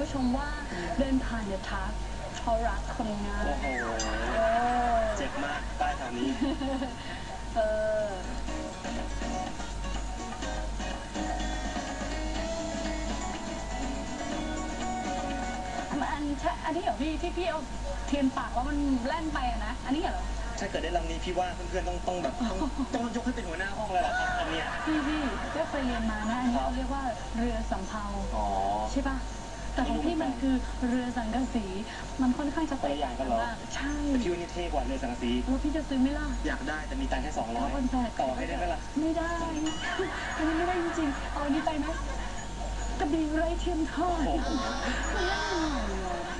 ผู้ชมว่าเดินผ่านอย่าทักเขารักคนง่ายโอ้โห เออเจ็บมากป้ายแถวนี้ เอออันใช่อันนี้เหรอพี่ที่พี่เอาเทียนปากแล้วมันแล่นไปอะนะ อันนี้เหรอ ถ้าเกิดได้ลำนี้พี่ว่าเพื่อนๆต้องต้องแบบต้องต้องยกให้เป็นหัวหน้าห้องเลยล่ะครับอันเนี้ย พี่พี่ก็เคยเรียนมานะอันนี้ครับเขาเรียกว่าเรือสำเภา อ๋อ ใช่ปะ แต่ของพี่มันคือเรือสังกะสี มันค่อนข้างจะแตกต่างกันมากใช่แต่พี่ว่านี่เท่กว่าเลยสังกะสี แล้วพี่จะซื้อไหมล่ะ อยากได้แต่มีตังค์แค่สองร้อเอายคนแปดต่อให้ได้ไหมล่ะ ไม่ได้ อันนี้ไม่ได้จริงๆ เอาอันนี้ไปไหมกระบี่ไร้เทียมทอดโอ้โหมันน่าหน่อยอะ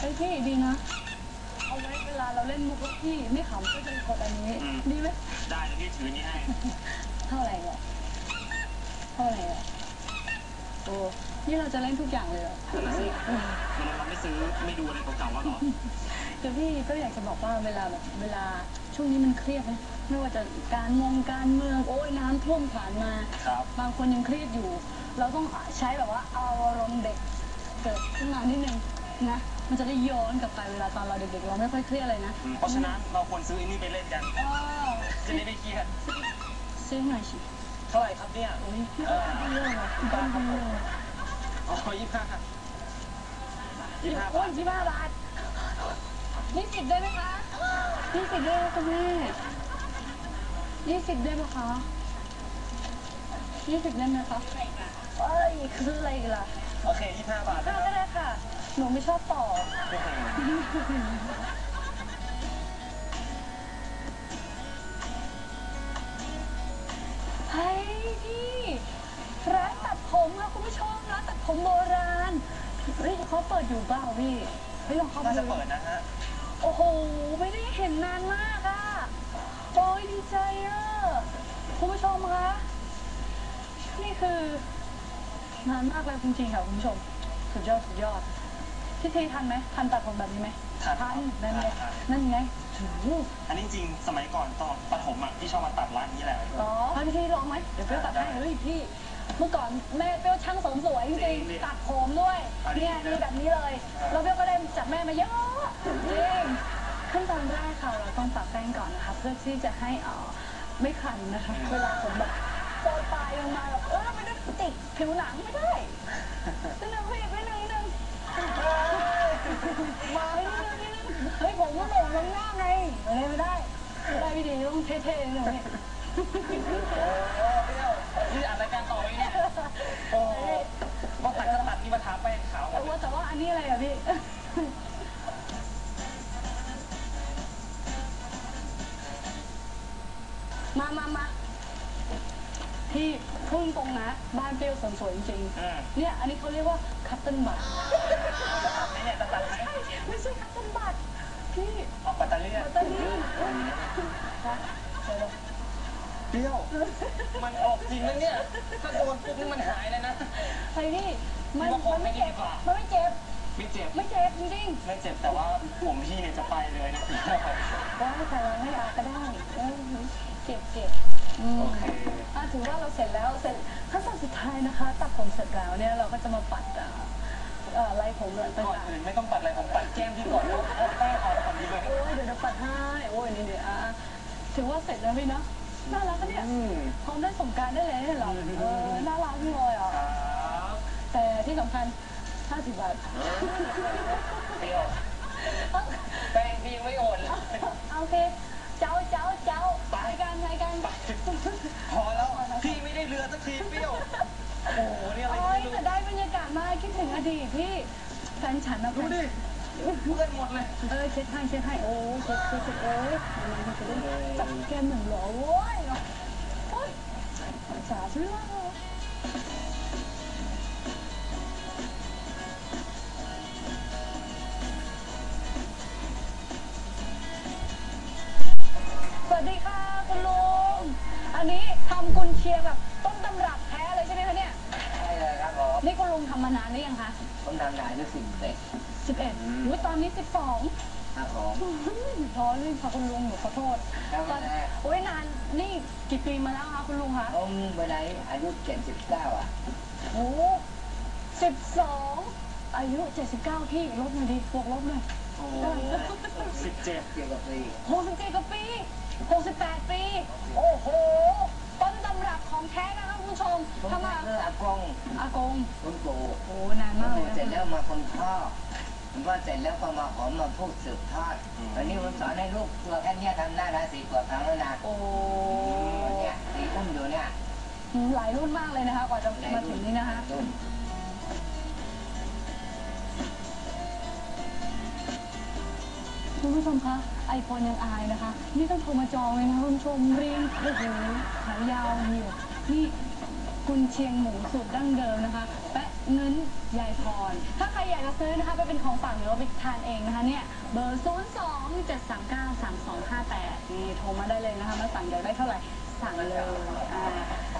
ไอ้ยพี่ดีนะเอาไว้ เวลาเราเล่นมุกแล้วพี่ไม่ขำก็จะกดอันนี้ดีไหมได้แล้วพี่ถือนี่ให้ เท่าไหร่อะเท่าไหร่อะโอ้นี่เราจะเล่นทุกอย่างเลยเหรอ นั่นน่ะสิเออมันเราไม่ซื้อไม่ดูอะไรเก่าๆวะเหรอ คือพี่ก็อยากจะบอกว่าเวลาแบบเวลาช่วงนี้มันเครียดนะไม่ว่าจะการมองการเมืองโอ้ยน้ำท่วมผ่านมา ครับ บางคนยังเครียดอยู่ เราต้องใช้แบบว่าเอาอารมณ์เด็กเกิดขึ้นมานิดนึง นะมันจะได้ย้อนกลับไปเวลาตอนเราเด็กๆเราไม่ค่อยเครียดเลยนะอืมเพราะฉะนั้นเราควรซื้ออันนี้ไปเล่นกันอ๋อจะได้ไม่เครียด ซื้อหน่อยสิเท่าไหร่ครับเนี่ยโอ้ยพี่ก็ดีเลยอะพี่ก็ดีเลยอ๋อยี่ห้ายี่ห้าโอ้บายทยี่ห้าบาทยี่สิบได้ไหมคะยี่สิบได้ไหมคุณแม่ยี่สิบได้ไหมคะยี่สิบได้ไหมคะเอ้ยคืออะไรอีกล่ะโอเคยี่ห้าบาทก็นะครับได้ค่ะ หนูไม่ชอบต่อ เฮ้ยพี่ร้านตัดผมค่ะคุณผู้ชมร้านตัดผมโบราณเฮ้ยเขาเปิดอยู่เปล่าพี่เฮ้ยลองเข้าไปน่าจะเปิดนะฮะ โอ้โห ไม่ได้เห็นนานมากอะโอ้ยดีใจอะคุณผู้ชมคะ นี่คือนานมากเลยจริงๆค่ะคุณผู้ชม สุดยอด สุดยอด พี่ทีทันไหมทันตัดผมแบบนี้ไหมทันครับนั่นไงทัน นั่นไงโอ้โหอันนี้จริงๆสมัยก่อนตอนปฐมอะพี่ชอบมาตัดร้านนี้แหละอ๋อพี่ทีลองไหมเดี๋ยวเปรี้ยวตัดให้เฮ้ยพี่ เมื่อก่อนแม่เปรี้ยวช่างเสริมสวยจริงๆตัดผมด้วยเนี่ยมีแบบนี้เลยแล้วเปรี้ยวก็ได้จากแม่มาเยอะจริงขั้นตอนแรกค่ะเราต้องปักแป้งก่อนนะคะเพื่อที่จะให้เอ่อไม่คันนะคะเวลาผมแบบโปรยปลายลงมาแบบเออไม่ได้ติดผิวหนังไม่ได้ นิดนึงพี่นิดนึงนิดนึงมานิ ดนึงนิดนึงเฮ้ยผมก็หลงลงหน้าไงอะไรไม่ได้ไม่ได้พี่ดีต้องเท่ๆหน่อย บ้านเปรี้ยวเสริมสวยจริงอืมๆเนี่ยอันนี้เขาเรียกว่าคัตเติ้ลบัตตัดไหมเนี่ยจะตัดไหมไม่ใช่คัตเติ้ลบัตพี่เอาปัตตาเลียบัตเตอรี่นะเดี๋ยวเปรี้ยว มันออกจริงนะเนี่ย ถ้าโดนปุ๊บนี่มันหายเลยนะๆเฮ้ยพี่มันว่าของมันไม่ไม่ดีเจ็บกว่ามันไม่เจ็บ ไม่เจ็บ ไม่เจ็บจริงๆไม่เจ็บแต่ว่าผมพี่เนี่ยจะไปเลยนะได้ค่ะเราไม่เอาก็ได้เออเก็บเก็บอืมโอเคอะ ถือว่าเราเสร็จแล้วเสร็จขั้นตอนสุดท้ายนะคะตัดผมเสร็จแล้วเนี่ยเราก็จะมาปัดอ่าเอ่อลายผมเลยก่อนต่างอื่นไม่ต้องปัดอะไรผมปัดแก้มพี่ก่อนแล้วเอาแป้งออกก่อนดีเลยๆโอ้ยเดี๋ยวเดี๋ยวปัดให้โอ้ยนี่เดี๋ยวอะถือว่าเสร็จแล้วพี่เนาะน่ารักอะเนี่ยอืมพร้อมได้สงกรารได้เลยเนี่ยเหรอเออน่ารักจังเลยอะครับแต่ที่สำคัญ 50 บาทเปรี้ยวแป้งพี่ยังไม่โอนเลย โอเค เจ้าเจ้าเจ้าไปกันไปกันพอแล้ว พี่ไม่ได้เรือสักทีเปรี้ยว โอ้โหนี่อะไรโอ้ยไม่รู้แต่ได้บรรยากาศมากคิดถึงอดีตพี่แฟนฉันนะดูดิเพื่อนหมดเลย เออเช็ดให้เช็ดให้โอ้ยเช็ดเช็ดเช็ดโอ้ยมันจะได้จับแก้มหนึ่งเหรอโอ้ยเนาะโอ้ยสาธุแล้ว สวัสดีค่ะคุณลุง อันนี้ทำกุนเชียงแบบต้นตำรับ ลุงทำมานานหรือยังคะผมทำได้ด้วยสิ่งเด็กสิบเอ็ดอุ้ยตอนนี้สิบสองครับผมอืมร้อนนี่ค่ะคุณลุงหนูขอโทษครับตอนโอ้ยนานนี่กี่ปีมาแล้วคะคุณลุงคะผมเมื่อไหรอายุเจ็ดสิบเก้าอะโอ้สิบสองอายุเจ็ดสิบเก้าพี่ลบหน่อยดิบวกลบหน่อยโอ้สิบเจ็ดเกี่ยวกับปีหกสิบเจ็ดกว่าปีหกสิบแปดปี โอ้โห ต้นตำรับของแท้นะคะ คุณผู้ชมผมถ้ามาเลิกอากงอากงคุณปู่โอ้นานคุมาณกเลปู่ยเสร็จแล้นะวมาคนพ่อคุณพ่อเสร็จแล้วก็มาหอมมาพูดสืบทอดตอนนี้ผมสอนให้ลูกตัวแค่เนี้ยทำได้แล้วสี่ขวบครั้งแล้วนะโอ้เนี่ยสี่อุ้มอยู่เนี่ยหลายรุ่นมากเลยนะคะกว่าจะมาถึงนี่นะคะรุ่นคุณผู้ชมคะไอโฟนยังอายนะคะ นี่ต้องโทรมาจองเลยนะคะคุณผู้ชมเรียงโอ้โหขายาวเหนียวนี่ คุณเชียงหมูสูตรดั้งเดิมนะคะแปะเงินยายพร ถ้าใครอยากจะซื้อนะคะไปเป็นของฝากหรือว่าไปทานเองนะคะเนี่ยเบอร์ 0 2 7 3 9 3 2 5 8 นี่โทรมาได้เลยนะคะมาสั่งอยากได้เท่าไหร่สั่งเลยอ่า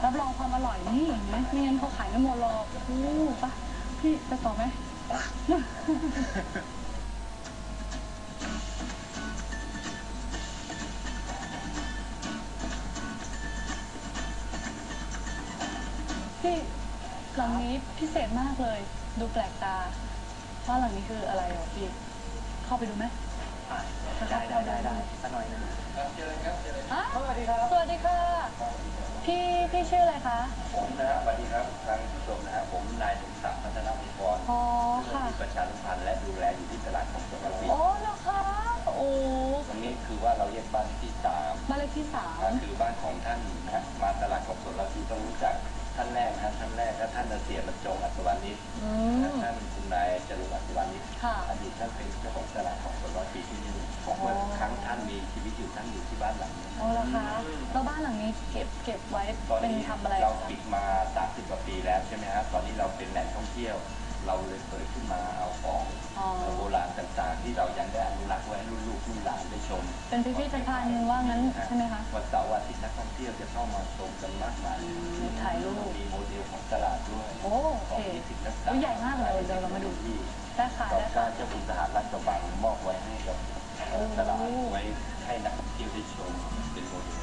รับรองความอร่อยนี่เห็นไหมไม่งั้นเขาขายไม่หมดหรอกอู้ปะพี่ไปต่อไหม พี่หลังนี้พิเศษมากเลย ดูแปลกตาว่าหลังนี้คืออะไรเหรอพี่ เข้าไปดูไหมได้ได้ได้ได้สักหน่อยหนึงอะสวัสดีครับ สวัสดีค่ะ พี่พี่ชื่ออะไรคะ ผมนะครับสวัสดีครับทางผู้ชมนะครับผมนายสมศักดิ์พัฒนองค์กรอ๋อผู้ค่ะที่ประชาสัมพันธ์และดูแลอยู่ที่ตลาดของจังหวัดปีโอ้เหรอคะโอ้ตรงนี้คือว่าเราเรียกบ้านที่สามมานเลขที่สามก็คือบ้านของท่านนะฮะมาตลาดของสวนเราที่ต้องรู้จักท่าน แรกนะฮะท่านแรกก็ท่านเสียบรรจงอัศวานิชอืและมท่านคุณนายจรุงอัศวานิชค่ะ อดีตท่านเป็นเจ้าของตลาดของสวนร้อยปีที่นี่ของเมื่อครั้งท่านมีชีวิตอยู่ท่านอยู่ที่บ้านหลังนี้โอ้เหรอคะแล้วบ้านหลังนี้เก็บเก็บไว้ตอนเป็นนี้ทำอะไรเราคะปิดมา30กว่าปีแล้วใช่ไหมฮะตอนนี้เราเป็นแหล่งท่องเที่ยว เราเลยเปิดขึ้นมาเอาของอ๋อ โบราณต่างๆ ที่เรายังได้อนุรักษ์ไว้ให้รุ่นลูกรุ่นหลานได้ชม เป็นพิพิธภัณฑ์ว่างั้นใช่ไหมคะวันเสาร์วันอาทิตย์นักท่องเที่ยวจะเข้ามาชมกันมากมายมีถ่ายรู อุ๊ษายใหญ่มากเลยเดี๋ยวเรามาดูที่ได้ค่ะต่อได้กาค่ะรเจ้าคุณทหารรัฐกระบังมอบไว้ให้กับเอ่อตลาดไว้ให้นักท่องเที่ยวได้ชมเป็นโมเดล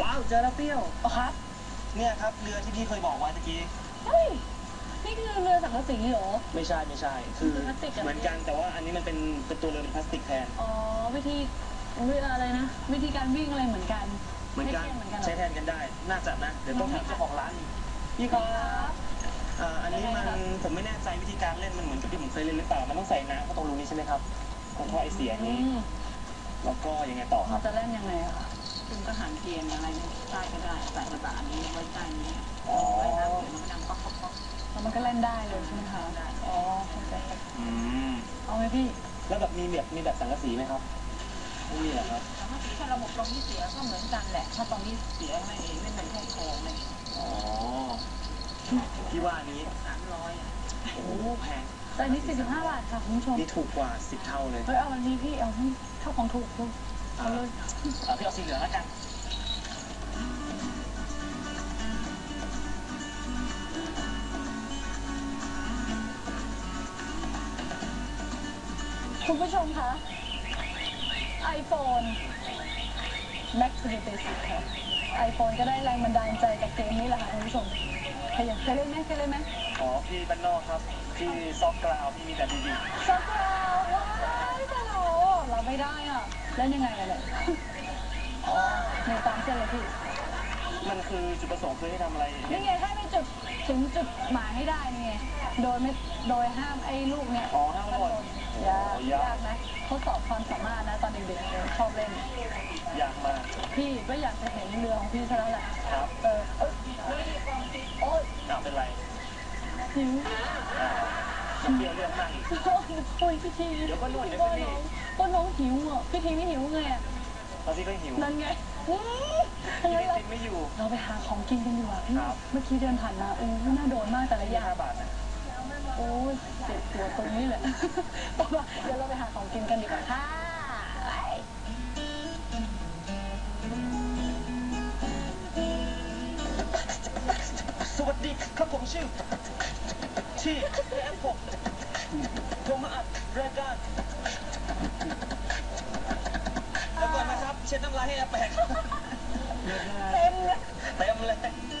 ว้าวเจอแล้วเปรี้ยวอ๋อครับ เนี่ยครับเรือที่พี่เคยบอกไว้ตะกี้ เฮ้ย นี่คือเรือสังกะสีเหรอ ไม่ใช่ไม่ใช่ คือพลาสติกอะเหมือนกันแต่ว่าอันนี้มันเป็นเป็นตัวเรือเป็นพลาสติกแทนอ๋อวิธีวิอะไรนะ วิธีการวิ่งอะไรเหมือนกันเหมือนกันไใช่เหมือนกันเหรใช้อแทนกันได้ น่าจะนะเดี๋ยวต้องถามเจ้าของร้านอีกพี่คครัรับ บอ่าอันนี้มันผมไม่แน่ใจวิธีการเล่นมันเหมือนกับที่ผมเคยเล่นหรือเปล่ามันต้องใส่น้ำเข้าตรงรูนี้ใช่ไหมครับตรงท่อไอเสียอืนี้มแล้วก็ยังไงต่อคมัรันบ จะเล่นยังไงอะคะคุณก็หันเทียนอะไรใต้ก็ได้ใส่กระดาษนี้ไว้ใต้นี้อ๋อไว้น้ำเดี๋ยวมันก็ดังก๊อกก๊อกก๊อก แล้วมันก็เล่นได้เลยใช่ไหมคะ อ๋อโอเคอืมเอาไหมพี่ แล้วแบบมีแบบมีแบบสังกะสีไหมครับไม่มีเหรอครับแต่ถ้าสีถ้าระบบตรงนี้เสียก็เหมือนกันแหละ ถ้าตรงนี้เสียไม่เองไม่เป็นแค่โครงเลยอ๋อพี่ว่าอันนี้สามร้อยโอ้โหแพงแต่อันนี้45 บาทค่ะคุณผู้ชม นี่ถูกกว่าสิบเท่าเลยเฮ้ยเอาอันนี้พี่เอาให้เท่าของถูกถูกเอาเลย เอาพี่เอาสีเหลืองแล้วกัน คุณผู้ชมคะ iPhone Back to the basic ค่ะ iPhone ก็ได้แรงบันดาลใจจากเกมนี้แหละค่ะคุณผู้ชมเคยอยากเคยเล่นไหมเคยเล่นไหมอ๋อพี่บ้านนอกครับที่ซอกกราวพี่มีแต่ดีดีสกราวว้ายตลอดเราไม่ได้อะ เล่นยังไงกันเนี่ยอ๋อในตามเส้นเลยพี่ มันคือจุดประสงค์คือให้ทำอะไรนี่ไงให้ไปจุดถึงจุดหมายให้ได้นี่ไงโดยไม่โดยห้ามไอ้ลูกเนี่ยอ๋อห้ามหล่นยากยากนะทดสอบความสามารถนะตอนเด็กๆชอบเล่น อยากมากพี่ก็อยากจะเห็นเรือของพี่ซะแล้วแหละครับเออเอ้ยโอ๊ยอ้าวเป็นไรหิวอ่าน้ำเปรี้ยวเรื่องมากอีกโอ้ยพี่ทีเดี๋ยวก็นวดเดี๋ยวก็ก็นี่น้องก็น้องหิวอะพี่ทีไม่หิวไงอะตอนที่ก็หิวนั่นไง อื้อทำพี่ไมจเราริงไม่อยู่ เราไปหาของกินกันดีกว่าพี่ ครับ เมื่อกี้เดินผ่านมาโอ้ยน่าโดนมากแต่ละอย่าง ห้าบาทนะ โอ้ยเจ็บปวดตรงนี้แหละแต่ว่าเดี๋ยวเราไปหาของกินกันดีกว่าค่ะไปวัสดีครับผมชื่อ ที่แอปผมผมมาอัดรายการแล้วก่อนนะครับ เช็ดน้ำลายให้อาแปะเต็มเลยเต็มเลย